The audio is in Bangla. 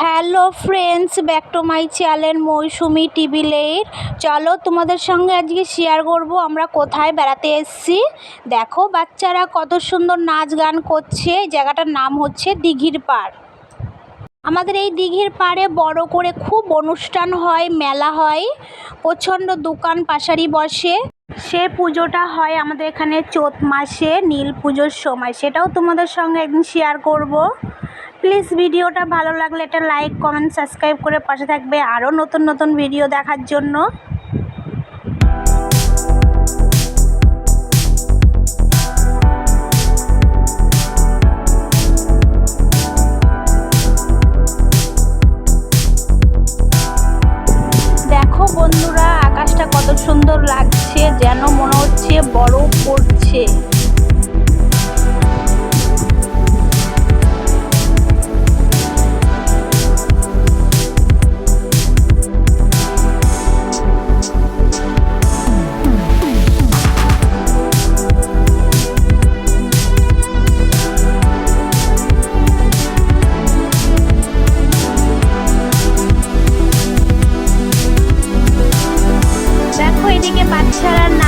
Hello friends back to my channel Mousumi TV let চলো তোমাদের সঙ্গে আজকে শেয়ার করব, আমরা কোথায় বেড়াতে এসেছি। দেখো, বাচ্চারা কত সুন্দর নাচ গান করছে জায়গাটার নাম হচ্ছে দিঘির পাড়। আমাদের এই দিঘির পাড়ে বড় করে খুব অনুষ্ঠান হয়, মেলা হয়। প্রচণ্ড দোকান পাশারি বসে। সে পুজোটা হয় আমাদের এখানে চৈত মাসে, নীল পুজোর সময়। সেটাও তোমাদের সঙ্গে একদিন শেয়ার করব। প্লিজ ভিডিওটা ভালো লাগলে একটা লাইক, কমেন্ট, সাবস্ক্রাইব করে পাশে থাকবে আরও নতুন নতুন ভিডিও দেখার জন্য। দেখো বন্ধুরা, আকাশটা কত সুন্দর লাগছে, যেন মনে হচ্ছে বরফ পড়ছে। ชนะ